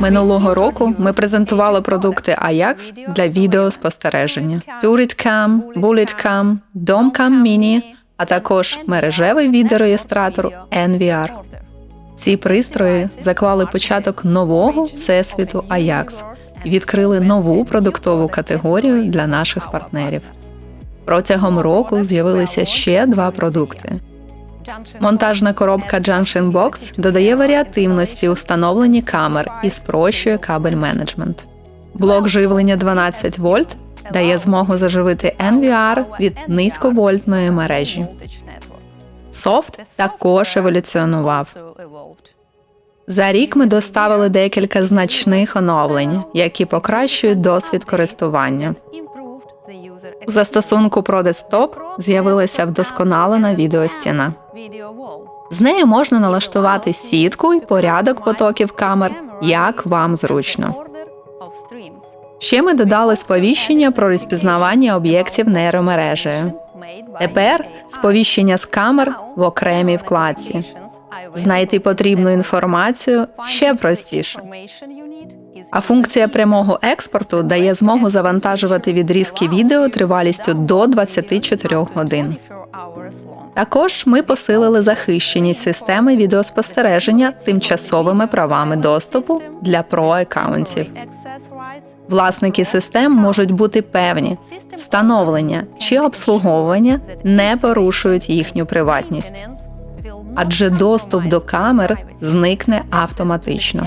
Минулого року ми презентували продукти Ajax для відеоспостереження: TurretCam, BulletCam, DomCam Mini, а також мережевий відеореєстратор NVR. Ці пристрої заклали початок нового всесвіту Ajax і відкрили нову продуктову категорію для наших партнерів. Протягом року з'явилися ще два продукти. Монтажна коробка Junction Box додає варіативності у встановленні камер і спрощує кабель менеджмент. Блок живлення 12 вольт дає змогу заживити NVR від низьковольтної мережі. Софт також еволюціонував. За рік ми доставили декілька значних оновлень, які покращують досвід користування. У застосунку Pro Desktop з'явилася вдосконалена відеостіна. З нею можна налаштувати сітку і порядок потоків камер, як вам зручно. Ще ми додали сповіщення про розпізнавання об'єктів нейромережею. Тепер сповіщення з камер в окремій вкладці. Знайти потрібну інформацію ще простіше. А функція прямого експорту дає змогу завантажувати відрізки відео тривалістю до 24 годин. Також ми посилили захищеність системи відеоспостереження тимчасовими правами доступу для про-аккаунтів. Власники систем можуть бути певні, встановлення чи обслуговування не порушують їхню приватність, адже доступ до камер зникне автоматично.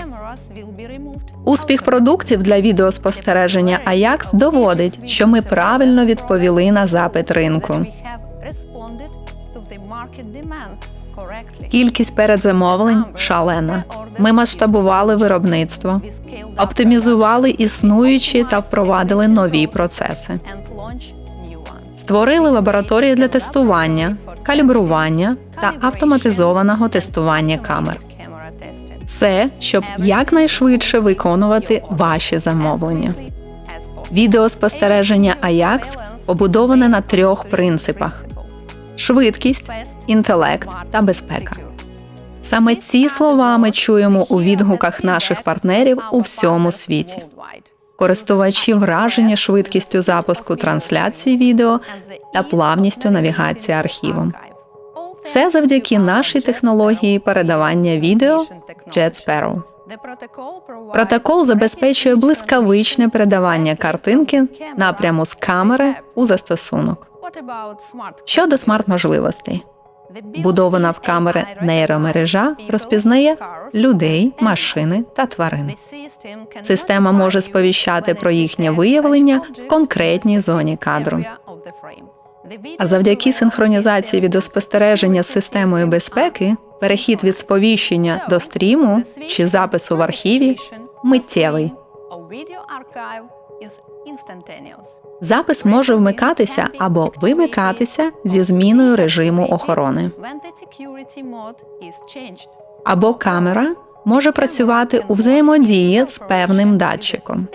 Успіх продуктів для відеоспостереження Ajax доводить, що ми правильно відповіли на запит ринку. Кількість передзамовлень шалена. Ми масштабували виробництво, оптимізували існуючі та впровадили нові процеси. Створили лабораторії для тестування, калібрування та автоматизованого тестування камер. Все, щоб якнайшвидше виконувати ваші замовлення. Відеоспостереження Ajax побудоване на трьох принципах: швидкість, інтелект та безпека. Саме ці слова ми чуємо у відгуках наших партнерів у всьому світі. Користувачі вражені швидкістю запуску трансляції відео та плавністю навігації архівом. Це завдяки нашій технології передавання відео Jet Sparrow. Протокол забезпечує блискавичне передавання картинки напряму з камери у застосунок. Щодо смарт-можливостей, будована в камери нейромережа розпізнає людей, машини та тварин. Система може сповіщати про їхнє виявлення в конкретній зоні кадру. А завдяки синхронізації відеоспостереження з системою безпеки, перехід від сповіщення до стріму чи запису в архіві миттєвий. Запис може вмикатися або вимикатися зі зміною режиму охорони. Або камера може працювати у взаємодії з певним датчиком.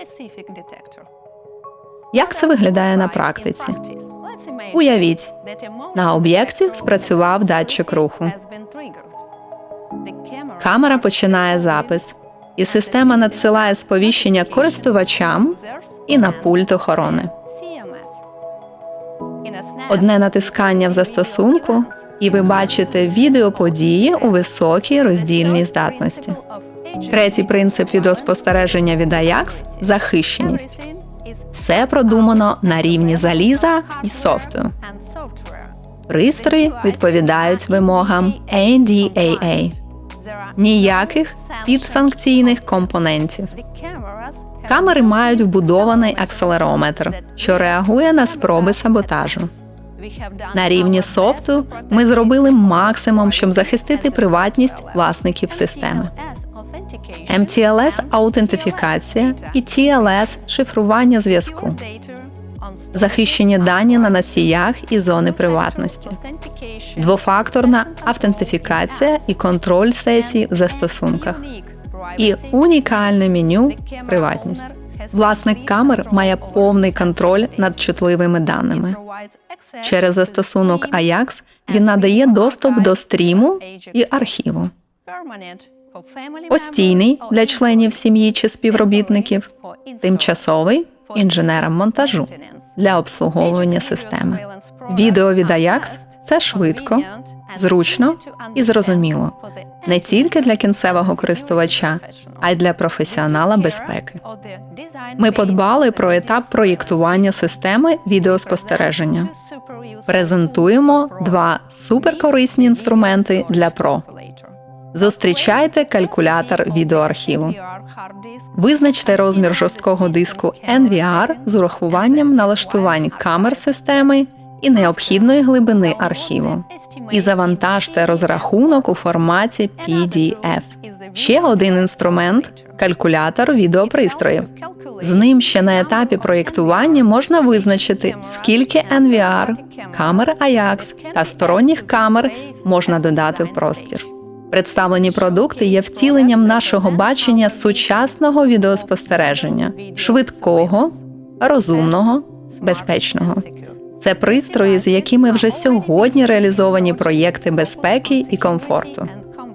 Як це виглядає на практиці? Уявіть, на об'єкті спрацював датчик руху. Камера починає запис, і система надсилає сповіщення користувачам і на пульт охорони. Одне натискання в застосунку, і ви бачите відеоподії у високій роздільній здатності. Третій принцип відеоспостереження від Ajax – захищеність. Все продумано на рівні заліза і софту. Пристрої відповідають вимогам NDAA. Ніяких підсанкційних компонентів. Камери мають вбудований акселерометр, що реагує на спроби саботажу. На рівні софту ми зробили максимум, щоб захистити приватність власників системи. MTLS – аутентифікація і TLS – шифрування зв'язку, захищені дані на носіях і зони приватності, двофакторна автентифікація і контроль сесій в застосунках, і унікальне меню приватність. Власник камер має повний контроль над чутливими даними. Через застосунок Ajax він надає доступ до стріму і архіву. постійний для членів сім'ї чи співробітників, тимчасовий інженерам монтажу для обслуговування системи. Відео від Ajax – це швидко, зручно і зрозуміло не тільки для кінцевого користувача, а й для професіонала безпеки. Ми подбали про етап проєктування системи відеоспостереження. Презентуємо два суперкорисні інструменти для ПРО. Зустрічайте калькулятор відеоархіву. Визначте розмір жорсткого диску NVR з урахуванням налаштувань камер системи і необхідної глибини архіву. І завантажте розрахунок у форматі PDF. Ще один інструмент калькулятор відеопристроїв. З ним ще на етапі проєктування можна визначити, скільки NVR, камер Ajax та сторонніх камер можна додати в простір. Представлені продукти є втіленням нашого бачення сучасного відеоспостереження, швидкого, розумного, безпечного. Це пристрої, з якими вже сьогодні реалізовані проєкти безпеки і комфорту.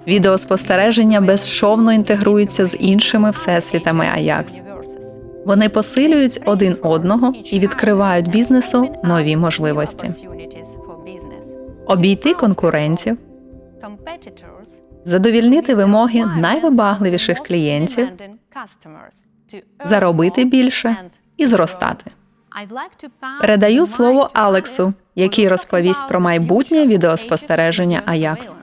Відеоспостереження безшовно інтегруються з іншими всесвітами Ajax. Вони посилюють один одного і відкривають бізнесу нові можливості. Обійти конкурентів, задовільнити вимоги найвибагливіших клієнтів, заробити більше і зростати. Передаю слово Алексу, який розповість про майбутнє відеоспостереження Ajax.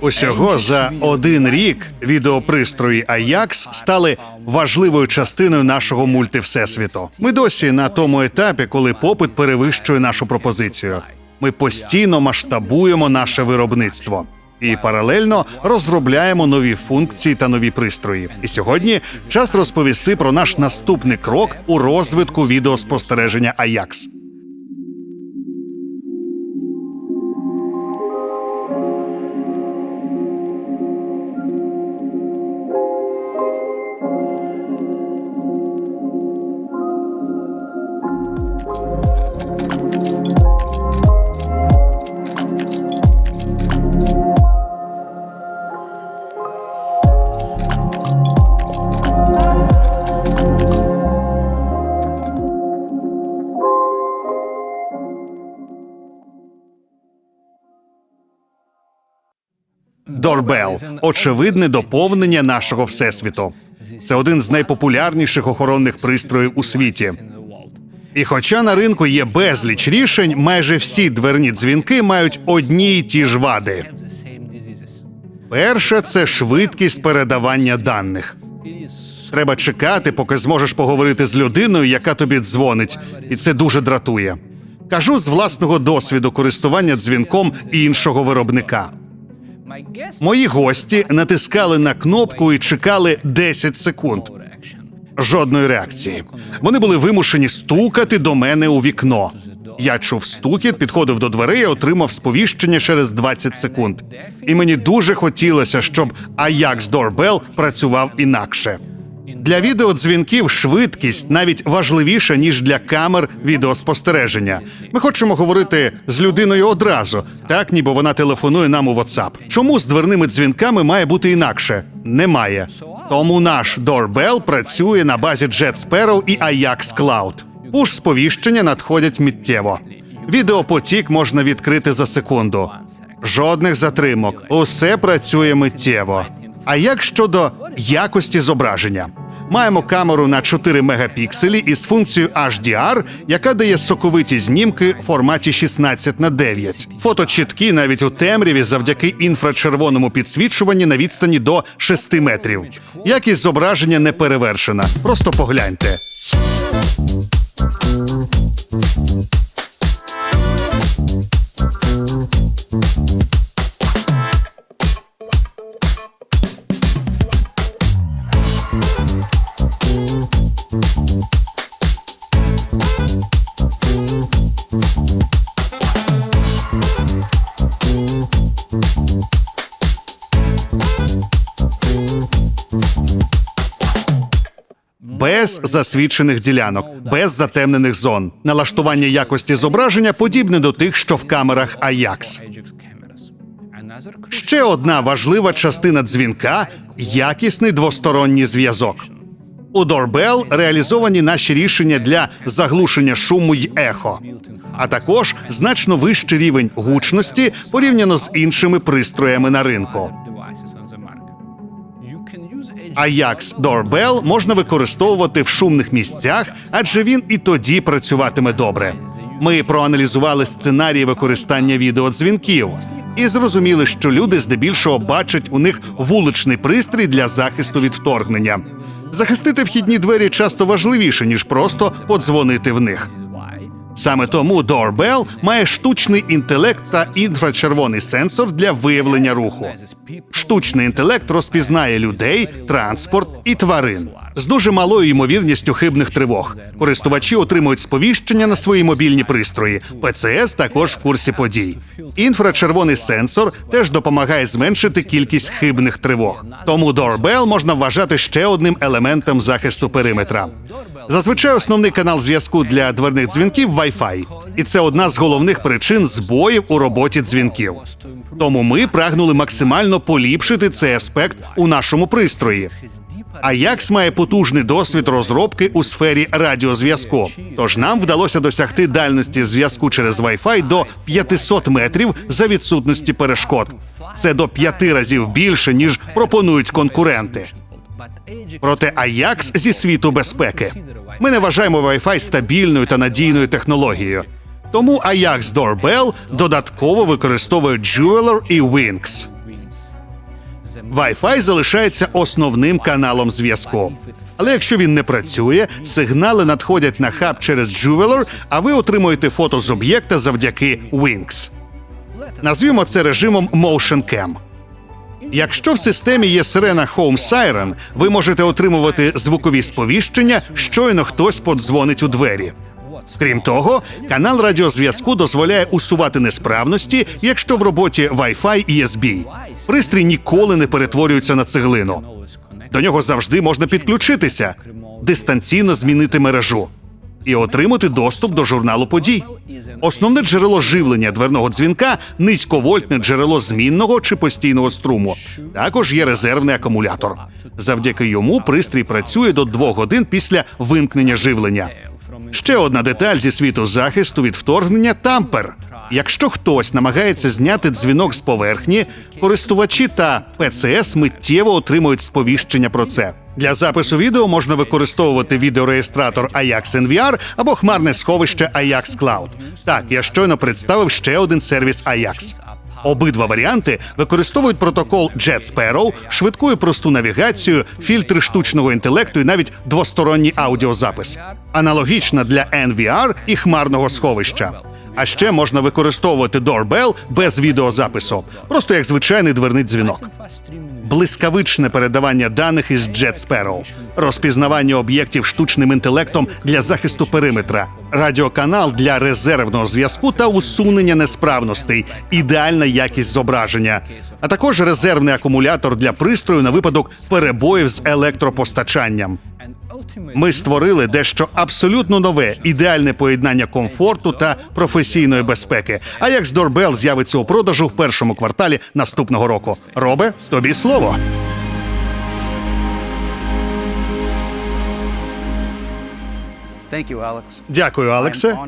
Усього за один рік відеопристрої Ajax стали важливою частиною нашого мультивсесвіту. Ми досі на тому етапі, коли попит перевищує нашу пропозицію. Ми постійно масштабуємо наше виробництво і паралельно розробляємо нові функції та нові пристрої. І сьогодні час розповісти про наш наступний крок у розвитку відеоспостереження Ajax. Дорбел очевидне доповнення нашого всесвіту. Це один з найпопулярніших охоронних пристроїв у світі. І хоча на ринку є безліч рішень, майже всі дверні дзвінки мають одні й ті ж вади. Перше це швидкість передавання даних. Треба чекати, поки зможеш поговорити з людиною, яка тобі дзвонить, і це дуже дратує. Кажу з власного досвіду користування дзвінком іншого виробника. Мої гості натискали на кнопку і чекали 10 секунд. Жодної реакції. Вони були вимушені стукати до мене у вікно. Я чув стукіт, підходив до дверей отримав сповіщення через 20 секунд. І мені дуже хотілося, щоб Ajax Doorbell працював інакше. Для відеодзвінків швидкість навіть важливіша ніж для камер відеоспостереження. Ми хочемо говорити з людиною одразу, так ніби вона телефонує нам у WhatsApp. Чому з дверними дзвінками має бути інакше? Немає. Тому наш Doorbell працює на базі Jet Sparrow і Ajax Cloud. Пуш сповіщення надходять миттєво. Відеопотік можна відкрити за секунду. Жодних затримок. Усе працює миттєво. А як щодо якості зображення? Маємо камеру на 4 мегапікселі із функцією HDR, яка дає соковиті знімки в форматі 16 на 9. Фото чіткі навіть у темряві завдяки інфрачервоному підсвічуванні на відстані до 6 метрів. Якість зображення не перевершена. Просто погляньте. Без засвідчених ділянок, без затемнених зон. Налаштування якості зображення подібне до тих, що в камерах Ajax. Ще одна важлива частина дзвінка якісний двосторонній зв'язок. У Doorbell реалізовані наші рішення для заглушення шуму й ехо, а також значно вищий рівень гучності порівняно з іншими пристроями на ринку. Ajax Doorbell можна використовувати в шумних місцях, адже він і тоді працюватиме добре. Ми проаналізували сценарії використання відеодзвінків і зрозуміли, що люди здебільшого бачать у них вуличний пристрій для захисту від вторгнення. Захистити вхідні двері часто важливіше ніж просто подзвонити в них. Саме тому Doorbell має штучний інтелект та інфрачервоний сенсор для виявлення руху. Штучний інтелект розпізнає людей, транспорт і тварин з дуже малою ймовірністю хибних тривог. Користувачі отримують сповіщення на свої мобільні пристрої. ПЦС також в курсі подій. Інфрачервоний сенсор теж допомагає зменшити кількість хибних тривог. Тому Doorbell можна вважати ще одним елементом захисту периметра. Зазвичай основний канал зв'язку для дверних дзвінків Wi-Fi. і це одна з головних причин збоїв у роботі дзвінків. Тому ми прагнули максимально поліпшити цей аспект у нашому пристрої. Ajax має потужний досвід розробки у сфері радіозв'язку. Тож нам вдалося досягти дальності зв'язку через Wi-Fi до 500 метрів за відсутності перешкод. Це до п'яти разів більше ніж пропонують конкуренти. Проте Ajax зі світу безпеки. Ми не вважаємо Wi-Fi стабільною та надійною технологією. Тому Ajax Doorbell додатково використовує Jeweler і Wings. Wi-Fi залишається основним каналом зв'язку. Але якщо він не працює, сигнали надходять на хаб через Jeweler, а ви отримуєте фото з об'єкта завдяки Wings. Назвімо це режимом Motion Cam. Якщо в системі є сирена Home Siren, ви можете отримувати звукові сповіщення, щойно хтось подзвонить у двері. Крім того, канал радіозв'язку дозволяє усувати несправності, якщо в роботі Wi-Fi є збій. Пристрій ніколи не перетворюється на цеглину. До нього завжди можна підключитися, дистанційно змінити мережу і отримати доступ до журналу подій. Основне джерело живлення дверного дзвінка низьковольтне джерело змінного чи постійного струму. Також є резервний акумулятор. Завдяки йому пристрій працює до двох годин після вимкнення живлення. Ще одна деталь зі світу захисту від вторгнення тампер. Якщо хтось намагається зняти дзвінок з поверхні, користувачі та ПЦС миттєво отримують сповіщення про це. Для запису відео можна використовувати відеореєстратор Ajax NVR або хмарне сховище Ajax Cloud. Так, я щойно представив ще один сервіс Ajax. Обидва варіанти використовують протокол Jet Sparrow, швидку і просту навігацію, фільтри штучного інтелекту і навіть двосторонній аудіозапис. Аналогічна для NVR і хмарного сховища. А ще можна використовувати Doorbell без відеозапису, просто як звичайний дверний дзвінок. Блискавичне передавання даних із Jet Sparrow, розпізнавання об'єктів штучним інтелектом для захисту периметра, радіоканал для резервного зв'язку та усунення несправностей, ідеальна якість зображення, а також резервний акумулятор для пристрою на випадок перебоїв з електропостачанням. Ми створили дещо абсолютно нове, ідеальне поєднання комфорту та професійної безпеки. А як з Doorbell з'явиться у продажу в першому кварталі наступного року. Робе, тобі слово. Дякую, Алексе.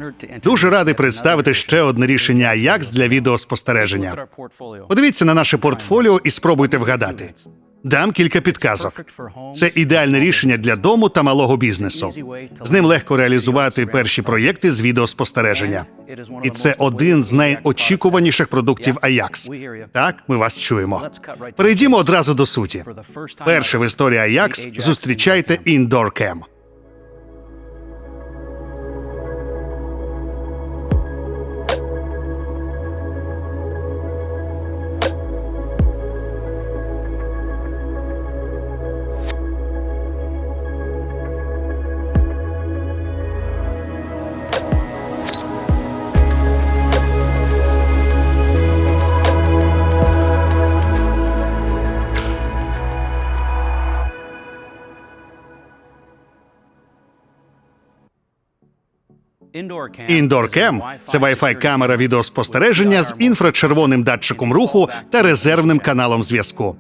Дуже радий представити ще одне рішення Ajax для відеоспостереження. Подивіться на наше портфоліо і спробуйте вгадати. Дам кілька підказок. Це ідеальне рішення для дому та малого бізнесу. З ним легко реалізувати перші проєкти з відеоспостереження. І це один з найочікуваніших продуктів Ajax. Так, ми вас чуємо. Перейдімо одразу до суті. Перше в історії Ajax зустрічайте Indoor Cam. Індоркем це Wi-Fi камера відеоспостереження з інфрачервоним датчиком руху та резервним каналом зв'язку.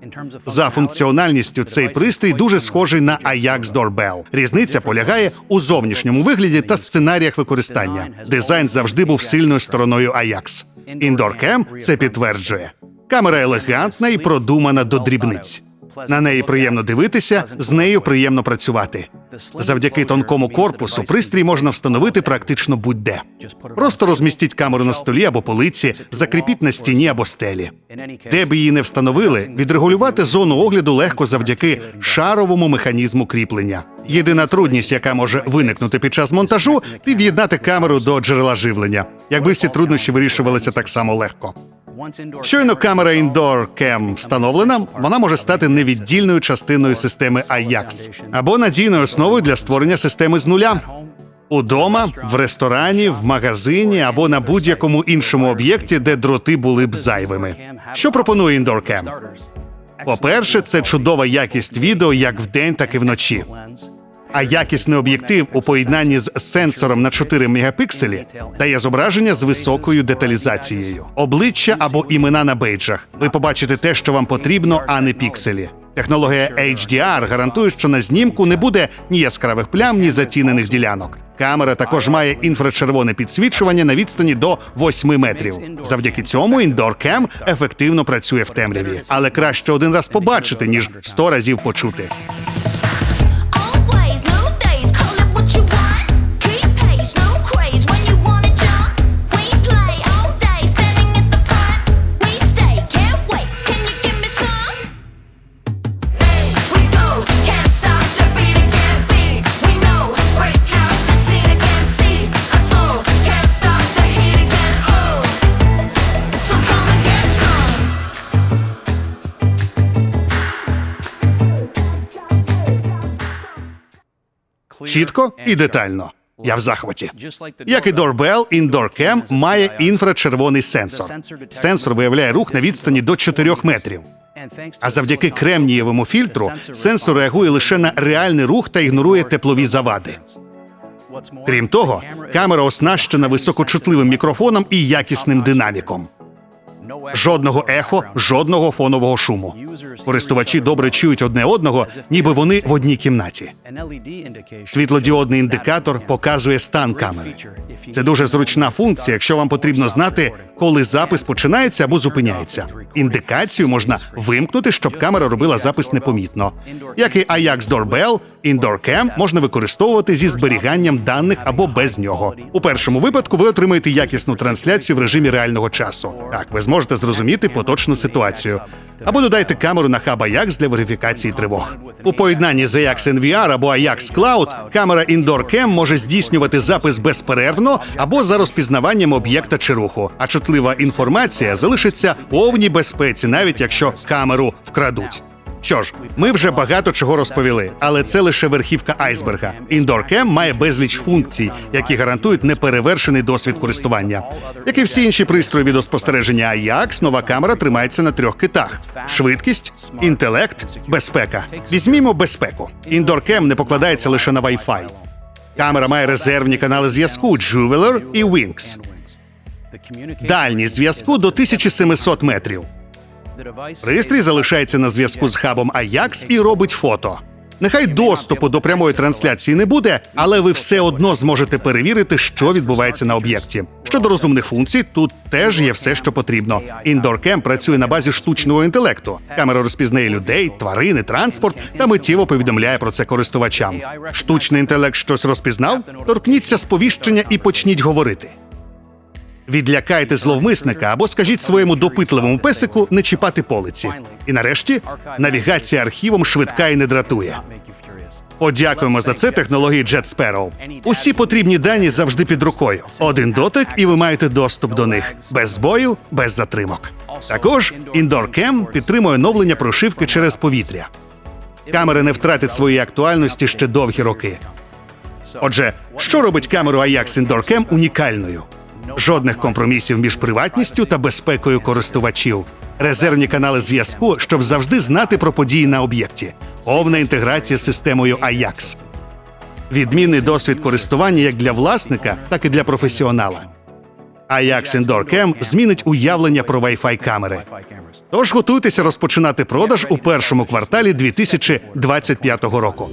За функціональністю цей пристрій дуже схожий на Ajax Doorbell. Різниця полягає у зовнішньому вигляді та сценаріях використання. Дизайн завжди був сильною стороною Ajax. Індоркем це підтверджує. Камера елегантна і продумана до дрібниць. На неї приємно дивитися, з нею приємно працювати. Завдяки тонкому корпусу пристрій можна встановити практично будь-де. Просто розмістіть камеру на столі або полиці, закріпіть на стіні або стелі. Де б її не встановили, відрегулювати зону огляду легко завдяки шаровому механізму кріплення. Єдина трудність, яка може виникнути під час монтажу, під'єднати камеру до джерела живлення. Якби всі труднощі вирішувалися так само легко. Щойно камера Indoor Cam встановлена, вона може стати невіддільною частиною системи Ajax або надійною основою для створення системи з нуля. Удома, в ресторані, в магазині або на будь-якому іншому об'єкті, де дроти були б зайвими. Що пропонує Indoor Cam? По-перше, це чудова якість відео як вдень, так і вночі. А якісний об'єктив у поєднанні з сенсором на 4 мегапікселі дає зображення з високою деталізацією, обличчя або імена на бейджах. Ви побачите те, що вам потрібно, а не пікселі. Технологія HDR гарантує, що на знімку не буде ні яскравих плям, ні затінених ділянок. Камера також має інфрачервоне підсвічування на відстані до 8 метрів. Завдяки цьому Cam ефективно працює в темряві, але краще один раз побачити, ніж 100 разів почути. Чітко і детально. Я в захваті. Як і Doorbell, Indoor Cam має інфрачервоний сенсор. Сенсор виявляє рух на відстані до 4 метрів. А завдяки кремнієвому фільтру сенсор реагує лише на реальний рух та ігнорує теплові завади. Крім того, камера оснащена високочутливим мікрофоном і якісним динаміком. Жодного ехо, жодного фонового шуму. Користувачі добре чують одне одного, ніби вони в одній кімнаті. Світлодіодний індикатор показує стан камери. Це дуже зручна функція, якщо вам потрібно знати, коли запис починається або зупиняється. Індикацію можна вимкнути, щоб камера робила запис непомітно. Як і Ajax Doorbell, Cam можна використовувати зі зберіганням даних або без нього. У першому випадку ви отримаєте якісну трансляцію в режимі реального часу. Так, ви зможете зрозуміти поточну ситуацію. Або додайте камеру на хаб Ajax для верифікації тривог. У поєднанні з Ajax NVR або Ajax Cloud камера Indoor може здійснювати запис безперервно або за розпізнаванням об'єкта чи руху. А чутлива інформація залишиться повній безпеці, навіть якщо камеру вкрадуть. Що ж, ми вже багато чого розповіли, але це лише верхівка айсберга. Cam має безліч функцій, які гарантують неперевершений досвід користування. Як і всі інші пристрої відеоспостереження Ajax, нова камера тримається на трьох китах: швидкість, інтелект, безпека. Візьмімо безпеку. Cam не покладається лише на Wi-Fi. Камера має резервні канали зв'язку Juveler і Wings. Дальність зв'язку до 1700 метрів. Пристрій залишається на зв'язку з хабом Ajax і робить фото. Нехай доступу до прямої трансляції не буде, але ви все одно зможете перевірити, що відбувається на об'єкті. Щодо розумних функцій, тут теж є все, що потрібно. Cam працює на базі штучного інтелекту. Камера розпізнає людей, тварини, транспорт та миттєво повідомляє про це користувачам. Штучний інтелект щось розпізнав? Торкніться сповіщення і почніть говорити. Відлякайте зловмисника або скажіть своєму допитливому песику не чіпати полиці. І нарешті навігація архівом швидка і не дратує. Подякуємо за це технології Jet Sparrow. Усі потрібні дані завжди під рукою. Один дотик, і ви маєте доступ до них без збою, без затримок. Також Indoor Cam підтримує оновлення прошивки через повітря. Камера не втратить своєї актуальності ще довгі роки. Отже, що робить камеру Ajax Indoor Cam унікальною? Жодних компромісів між приватністю та безпекою користувачів. Резервні канали зв'язку, щоб завжди знати про події на об'єкті. Повна інтеграція з системою Ajax. Відмінний досвід користування як для власника, так і для професіонала. Ajax Indoor Cam змінить уявлення про Wi-Fi камери. Тож готуйтеся розпочинати продаж у першому кварталі 2025 року.